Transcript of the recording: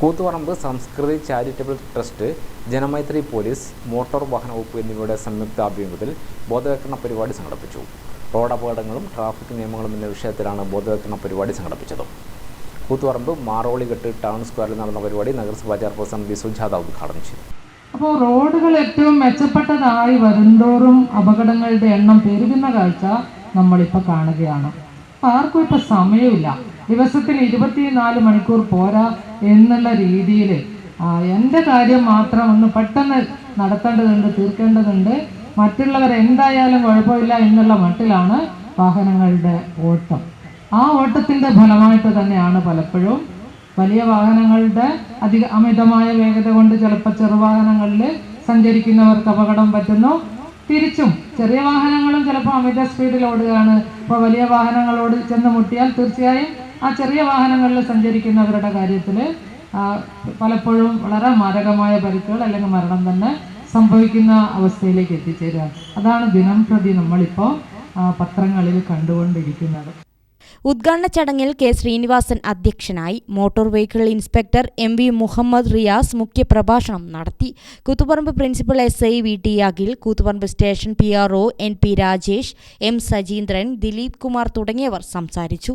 Koothuparamba Samskriti charitable trust Janamaithri police motor വാഹന വകുപ്പ് എന്നിവയുടെ സംയുക്ത ആഭിമുഖ്യത്തിൽ ബോധവൽക്കരണ പരിപാടി സംഘടിപ്പിച്ചു. റോഡ് അപകടങ്ങളും ട്രാഫിക് നിയമങ്ങളും എന്ന വിഷയത്തിലാണ് ബോധവൽക്കരണ പരിപാടി സംഘടിപ്പിച്ചത്. കൂത്തുപറമ്പ് മാറോളികെട്ട് ടൗൺ സ്ക്വയറിൽ നടന്ന പരിപാടി നഗരസഭാ ചെയർപേഴ്സൺ ബി സുജാത ഉദ്ഘാടനം ചെയ്തു. അപ്പോൾ റോഡുകൾ ഏറ്റവും മെച്ചപ്പെട്ടതായി വരുന്തോറും അപകടങ്ങളുടെ എണ്ണം പെരുകുന്ന കാഴ്ച നമ്മളിപ്പോൾ കാണുകയാണ്. ആർക്കും ഇപ്പോൾ സമയമില്ല. ദിവസത്തിൽ ഇരുപത്തിനാല് മണിക്കൂർ പോരാ എന്നുള്ള രീതിയിൽ എന്റെ കാര്യം മാത്രം ഒന്ന് പെട്ടെന്ന് നടത്തേണ്ടതുണ്ട് തീർക്കേണ്ടതുണ്ട്. മറ്റുള്ളവർ എന്തായാലും കുഴപ്പമില്ല എന്നുള്ള മട്ടിലാണ് വാഹനങ്ങളുടെ ഓട്ടം. ആ ഓട്ടത്തിന്റെ ഫലമായിട്ട് തന്നെയാണ് പലപ്പോഴും വലിയ വാഹനങ്ങളുടെ അധിക അമിതമായ വേഗത കൊണ്ട് ചിലപ്പോൾ ചെറുവാഹനങ്ങളിൽ സഞ്ചരിക്കുന്നവർക്ക് അപകടം പറ്റുന്നു. തിരിച്ചും ചെറിയ വാഹനങ്ങളും ചിലപ്പോൾ അമിത സ്പീഡിൽ ഓടുകയാണ്. ഇപ്പോൾ വലിയ വാഹനങ്ങളോട് ചെന്ന് മുട്ടിയാൽ തീർച്ചയായും ആ ചെറിയ വാഹനങ്ങളിൽ സഞ്ചരിക്കുന്നവരുടെ കാര്യത്തിൽ പലപ്പോഴും വളരെ മാരകമായ പരിക്കുകൾ അല്ലെങ്കിൽ മരണം തന്നെ സംഭവിക്കുന്ന അവസ്ഥയിലേക്ക് എത്തിച്ചേരുക. അതാണ് ദിനം പ്രതി നമ്മളിപ്പോൾ പത്രങ്ങളിൽ കണ്ടുകൊണ്ടിരിക്കുന്നത്. ഉദ്ഘാടന ചടങ്ങിൽ കെ ശ്രീനിവാസൻ അധ്യക്ഷനായി motor vehicle inspector M V Muhammad Riyas മുഖ്യപ്രഭാഷണം നടത്തി. Koothuparamba principal S I V T Akhil Koothuparamba station P R O N P Rajesh M Sajeendran Dileep Kumar തുടങ്ങിയവർ സംസാരിച്ചു.